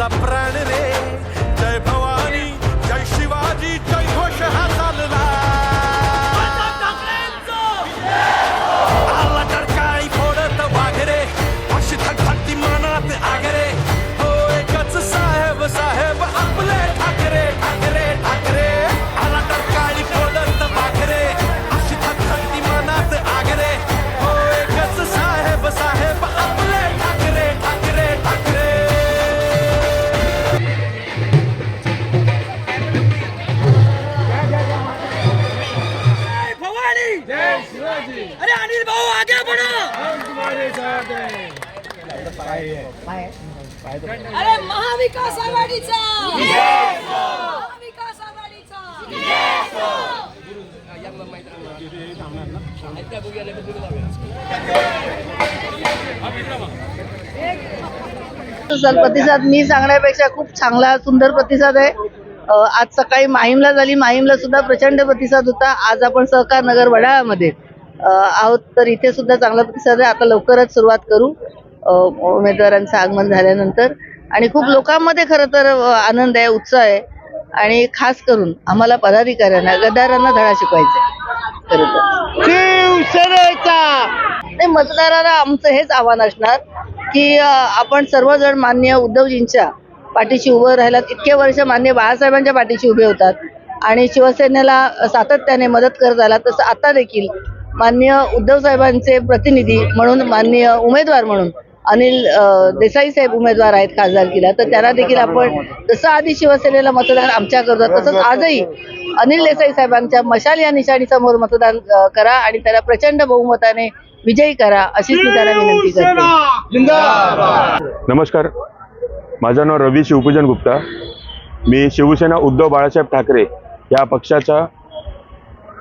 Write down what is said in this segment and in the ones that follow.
माझा अरे महाविकास आघाडीचा! महाविकास आघाडीचा! सर प्रतिसाद मी सांगण्यापेक्षा खूप चांगला सुंदर प्रतिसाद आहे. आज सकाळी माहीमला झाली. माहीमला सुद्धा प्रचंड प्रतिसाद होता. आज आपण सहकार नगर वडाळामध्ये आहोत तर इथे सुद्धा चांगला प्रतिसाद आहे. आता लवकरच सुरुवात करू उमेदवारांचं आगमन झाल्यानंतर. आणि खूप लोकांमध्ये खरं तर आनंद आहे उत्साह आहे. आणि खास करून आम्हाला पदाधिकाऱ्यांना गद्दारांना धडा शिकवायचा खरं तर. मतदारांना आमचं हेच आव्हान असणार की आपण सर्वजण मान्य उद्धवजींच्या पाठीशी उभं राहिलात. इतके वर्ष मान्य बाळासाहेबांच्या पाठीशी उभे होतात. आणि शिवसेनेला सातत्याने मदत करत आला तसं आता देखील मान्य उद्धव साहेबांचे प्रतिनिधी म्हणून मान्य उमेदवार म्हणून अनिल देसाई साहेब उमेदवार आहेत खासदारकीला तर त्यांना देखील आपण जसं आधी शिवसेनेला मतदान आमच्या करतो तसंच आजही अनिल देसाई साहेबांच्या मशाल या निशाणीसमोर मतदान करा आणि त्याला प्रचंड बहुमताने विजयी करा अशीच मी त्यांना विनंती करते. नमस्कार. माझं नाव रवी शिवपूजन गुप्ता. मी शिवसेना उद्धव बाळासाहेब ठाकरे या पक्षाचा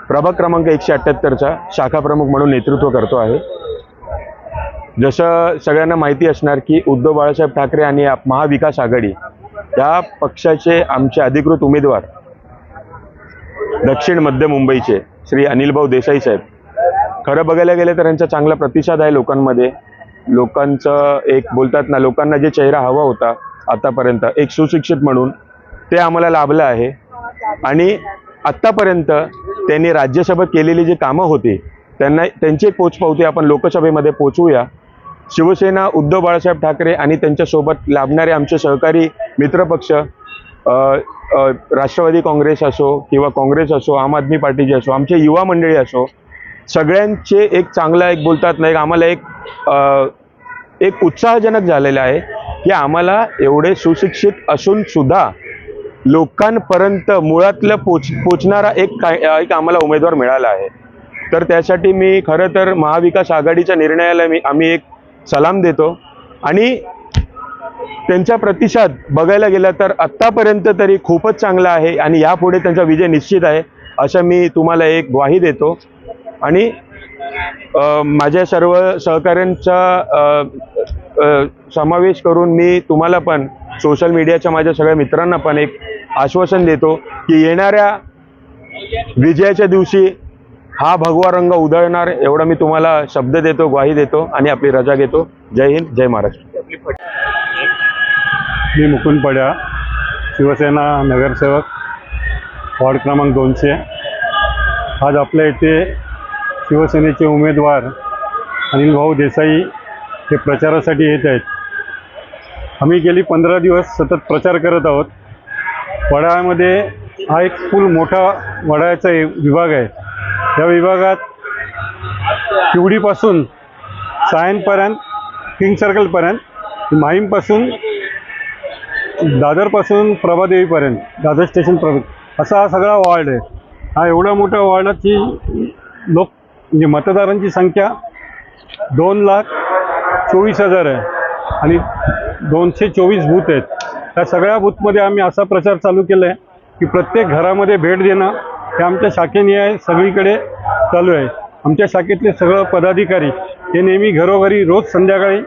प्रभाग क्रमांक एकशे अठ्ठ्याहत्तरचा शाखा प्रमुख म्हणून नेतृत्व करतो आहे. जसं सगळ्यांना माहिती असणार की उद्धव बाळासाहेब ठाकरे आणि महाविकास आघाडी या पक्षाचे आमचे अधिकृत उमेदवार दक्षिण मध्य मुंबईचे श्री अनिलभाऊ देसाई साहेब. खरं बघायला गेलं तर यांचा चांगला प्रतिसाद आहे लोकांमध्ये. लोकांचं एक बोलतात ना लोकांना जे चेहरा हवा होता आतापर्यंत एक सुशिक्षित म्हणून ते आम्हाला लाभलं आहे. आणि आत्तापर्यंत त्यांनी राज्यसभेत केलेली जी कामं होती त्यांना त्यांची एक पोचपावती आपण लोकसभेमध्ये पोचवूया. शिवसेना उद्धव बाळासाहेब ठाकरे आणि त्यांच्यासोबत लाभणारे आमचे सहकारी मित्रपक्ष राष्ट्रवादी काँग्रेस असो किंवा काँग्रेस असो आम आदमी पार्टीचे असो आमचे युवा मंडळी असो सगळ्यांचे एक चांगला एक बोलतात ना एक आम्हाला एक एक उत्साहजनक झालेलं आहे की आम्हाला एवढे सुशिक्षित असून सुद्धा लोकांपर्यंत मुळातलं पोच पोचणारा एक काय एक आम्हाला उमेदवार मिळाला आहे. तर त्यासाठी मी खरं तर महाविकास आघाडीच्या निर्णयाला मी आम्ही एक सलाम देतो. आणि त्यांचा प्रतिसाद बघायला गेला तर आत्तापर्यंत तरी खूपच चांगला आहे आणि यापुढे त्यांचा विजय निश्चित आहे असं मी तुम्हाला एक ग्वाही देतो. आणि माझ्या सर्व सहकाऱ्यांचा समावेश करून मी तुम्हाला पण सोशल मीडियाच्या माझ्या सगळ्या मित्रांना पण एक आश्वासन देतो की येणाऱ्या विजयाच्या दिवशी हा भगवा रंग उधळणार एवढा मी तुम्हाला शब्द देतो ग्वाही देतो आणि आपली रजा घेतो. जय हिंद जय महाराष्ट्र. मी मुकुंद पड्या शिवसेना नगरसेवक वॉर्ड क्रमांक दोनशे. आज आपल्या इथे शिवसेनेचे उमेदवार अनिल भाऊ देसाई हे प्रचारासाठी येत आहेत. आम्ही गेली पंधरा दिवस सतत प्रचार करत आहोत. वडाळ्यामध्ये हा एक फुल मोठा वडाळ्याचा विभाग आहे. या विभागात शिवडीपासून सायनपर्यंत किंग सर्कलपर्यंत माहीमपासून दादरपासून प्रभादेवीपर्यंत दादर स्टेशन प्रभा असा हा सगळा वॉर्ड आहे. हा एवढा मोठा वॉर्डाची लोक म्हणजे मतदारांची संख्या दोन लाख चोवीस हजार आहे. आणि दोनशे चोवीस बूथ आहेत. या सगळ्या बूथमध्ये आम्ही असा प्रचार चालू केला आहे की प्रत्येक घरामध्ये भेट देणं हे आमच्या शाखेने आहे सगळीकडे चालू आहे. आमच्या शाखेतले सगळं पदाधिकारी हे नेहमी घरोघरी रोज संध्याकाळी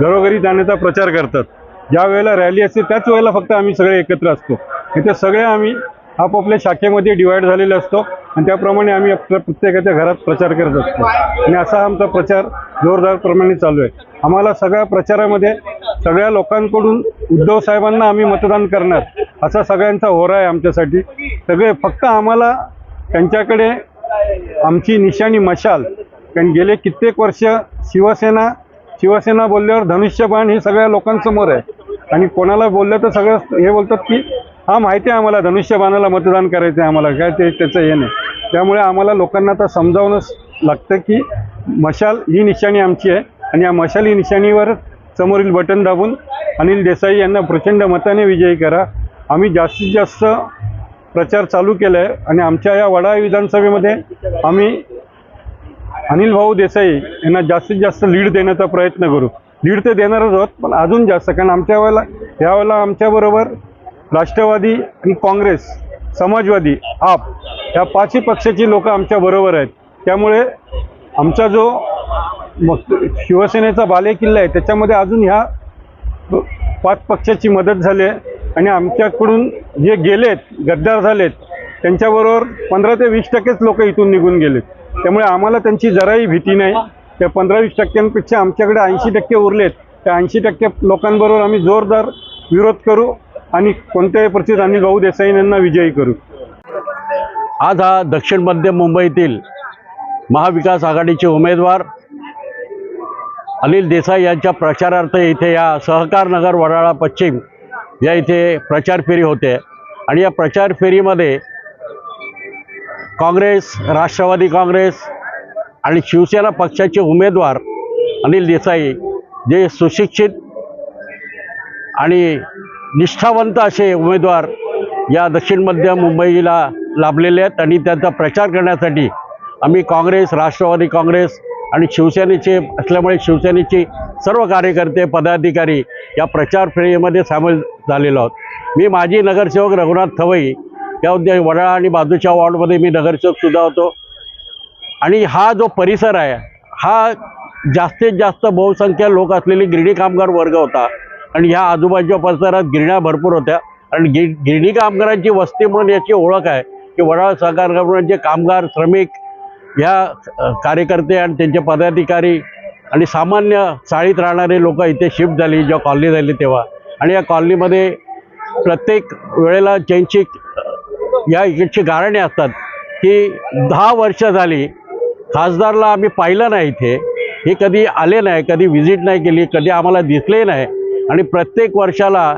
घरोघरी जाण्याचा प्रचार करतात. ज्या वेळेला रॅली असते त्याच वेळेला फक्त आम्ही सगळे एकत्र असतो. इथे सगळे आम्ही आपापल्या शाखेमध्ये डिवाईड झालेले असतो आणि त्याप्रमाणे आम्ही आपल्या प्रत्येकाच्या घरात प्रचार करत असतो. आणि असा आमचा प्रचार जोरदारप्रमाणे चालू आहे. आम्हाला सगळ्या प्रचारामध्ये सगळ्या लोकांकडून उद्धव साहेबांना आम्ही मतदान करणार असा सगळ्यांचा होरा आहे आमच्यासाठी. सगळे फक्त आम्हाला त्यांच्याकडे आमची निशाणी मशाल. कारण गेले कित्येक वर्ष शिवसेना शिवसेना बोलल्यावर धनुष्यबाण हे सगळ्या लोकांसमोर आहे. आणि कोणाला बोललं तर सगळं हे बोलतात की हा माहिती आहे आम्हाला धनुष्यबाणाला मतदान करायचं आहे आम्हाला. काय ते त्याचं हे नाही. त्यामुळे आम्हाला लोकांना आता समजावणंच लागतं की मशाल ही निशाणी आमची आहे. आणि या मशाल ही निशाणीवर समोरील बटन दाबून अनिल देसाई यांना प्रचंड मताने विजयी करा. आम्ही जास्तीत जास्त प्रचार चालू केला आहे आणि आमच्या या वडा विधानसभेमध्ये आम्ही अनिल भाऊ देसाई यांना जास्तीत जास्त लीड देण्याचा प्रयत्न करू. लीड तर देणारच आहोत पण अजून जास्त कारण आमच्या वेळेला यावेळेला आमच्याबरोबर राष्ट्रवादी आणि काँग्रेस समाजवादी आप या पाचही पक्षाची लोकं आमच्याबरोबर आहेत. त्यामुळे आमचा जो मग शिवसेनेचा बालेकिल्ला आहे. त्याच्यामध्ये अजून ह्या पाच पक्षाची मदत झाली आहे. आणि आमच्याकडून जे गेलेत गद्दार झालेत त्यांच्याबरोबर पंधरा ते वीस टक्केच लोक इथून निघून गेलेत. त्यामुळे आम्हाला त्यांची जराही भीती नाही. त्या पंधरा वीस टक्क्यांपेक्षा आमच्याकडे ऐंशी टक्के उरलेत. त्या ऐंशी टक्के लोकांबरोबर आम्ही जोरदार विरोध करू आणि कोणत्याही परिस्थितीत अनिल भाऊ देसाई यांना विजयी करू. आज हा दक्षिण मध्य मुंबईतील महाविकास आघाडीचे उमेदवार अनिल देसाई यांच्या प्रचारार्थ इथे या सहकार नगर वडाळा पश्चिम या इथे प्रचार फेरी होते. आणि या प्रचार फेरीमध्ये काँग्रेस राष्ट्रवादी काँग्रेस आणि शिवसेना पक्षाचे उमेदवार अनिल देसाई जे सुशिक्षित आणि निष्ठावंत असे उमेदवार या दक्षिण मध्य मुंबईला लाभलेले आहेत. आणि त्यांचा प्रचार करण्यासाठी आम्ही काँग्रेस राष्ट्रवादी काँग्रेस आणि शिवसेनेचे असल्यामुळे शिवसेनेचे सर्व कार्यकर्ते पदाधिकारी या प्रचार फेरीमध्ये सामील झालेलो आहोत. मी माजी नगरसेवक रघुनाथ थवई या उद्या वडाळा आणि बाजूच्या वॉर्डमध्ये मी नगरसेवक सुद्धा होतो. आणि हा जो परिसर आहे हा जास्तीत जास्त बहुसंख्य लोक असलेली गिरणी कामगार वर्ग होता. आणि ह्या आजूबाजूच्या परिसरात गिरण्या भरपूर होत्या. आणि गि गिरणी कामगारांची वस्ती म्हणून याची ओळख आहे की वडाळ सहकार जे कामगार श्रमिक ह्या कार्यकर्ते आणि त्यांचे पदाधिकारी आणि सामान्य चाळीत राहणारे लोक इथे शिफ्ट झाली जेव्हा कॉलनी झाली तेव्हा. आणि या कॉलनीमध्ये प्रत्येक वेळेला ज्यांची या इकडची गारणे असतात की दहा वर्ष झाली. खासदारला आम्ही पाहिलं नाही इथे. हे कधी आले नाही कधी व्हिजिट नाही केली कधी आम्हाला दिसले नाही. आणि प्रत्येक वर्षाला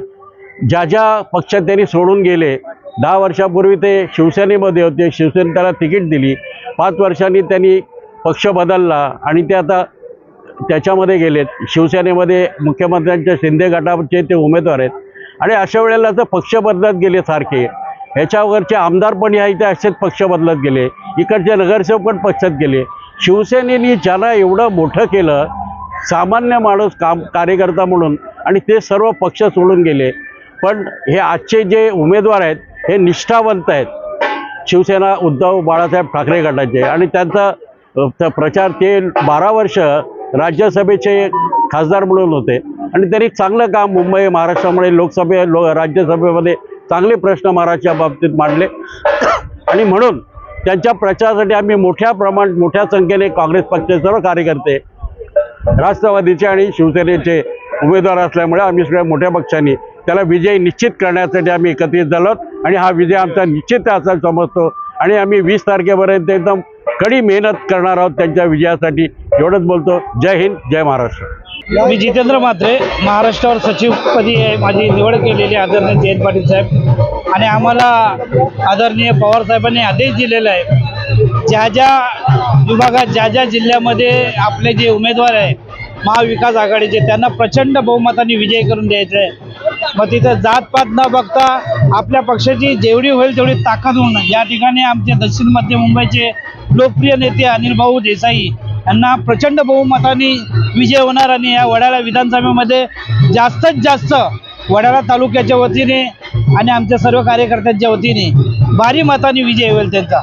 ज्या ज्या पक्षात त्यांनी सोडून गेले दहा वर्षापूर्वी ते शिवसेनेमध्ये होते. शिवसेने त्याला तिकीट दिली. पाच वर्षांनी त्यांनी पक्ष बदलला आणि ते आता त्याच्यामध्ये गेलेत. शिवसेनेमध्ये मुख्यमंत्र्यांच्या शिंदे गटाचे ते उमेदवार आहेत. आणि अशा वेळेला तर पक्ष बदलत गेले सारखे. ह्याच्यावरचे आमदार पण या इथे असेच पक्ष बदलत गेले. इकडचे नगरसेवक पण पक्षात गेले. शिवसेनेने ज्याला एवढं मोठं केलं सामान्य माणूस काम कार्यकर्ता म्हणून आणि ते सर्व पक्ष सोडून गेले. पण हे आजचे जे उमेदवार आहेत हे निष्ठावंत आहेत. शिवसेना उद्धव बाळासाहेब ठाकरे गटाचे आणि त्यांचा प्रचार ते बारा वर्ष राज्यसभेचे खासदार म्हणून होते. आणि त्यांनी चांगलं काम मुंबई महाराष्ट्रामुळे लोकसभे लो राज्यसभेमध्ये चांगले प्रश्न महाराष्ट्राच्या बाबतीत मांडले. आणि म्हणून त्यांच्या प्रचारासाठी आम्ही मोठ्या प्रमाण मोठ्या संख्येने काँग्रेस पक्षाचे सर्व कार्यकर्ते राष्ट्रवादीचे आणि शिवसेनेचे उमेदवार असल्यामुळे आम्ही सगळ्या मोठ्या पक्षांनी त्याला विजय निश्चित करण्यासाठी आम्ही एकत्रित झालो आहोत. आणि हा विजय आमचा निश्चित असा समजतो. आणि आम्ही वीस तारखेपर्यंत एकदम कडी मेहनत करणार आहोत त्यांच्या विजयासाठी. एवढंच बोलतो. जय हिंद जय महाराष्ट्र. मी जितेंद्र म्हात्रे महाराष्ट्रावर सचिवपदी आहे. माझी निवड केलेली आदरणीय जयंत पाटील साहेब. आणि आम्हाला आदरणीय पवार साहेबांनी आदेश दिलेला आहे. ज्या ज्या विभागात ज्या ज्या जिल्ह्यामध्ये आपले जे उमेदवार आहे महाविकास आघाडीचे त्यांना प्रचंड बहुमताने विजय करून द्यायचा आहे. मग तिथं जातपात न बघता आपल्या पक्षाची जेवढी होईल तेवढी ताकद होऊन या ठिकाणी आमचे दक्षिण मध्य मुंबईचे लोकप्रिय नेते अनिल भाऊ देसाई यांना प्रचंड बहुमताने विजय होणार आणि या वडाळा विधानसभेमध्ये जास्तीत जास्त वडाळा तालुक्याच्या वतीने आणि आमच्या सर्व कार्यकर्त्यांच्या वतीने भारी मताने विजय होईल त्यांचा.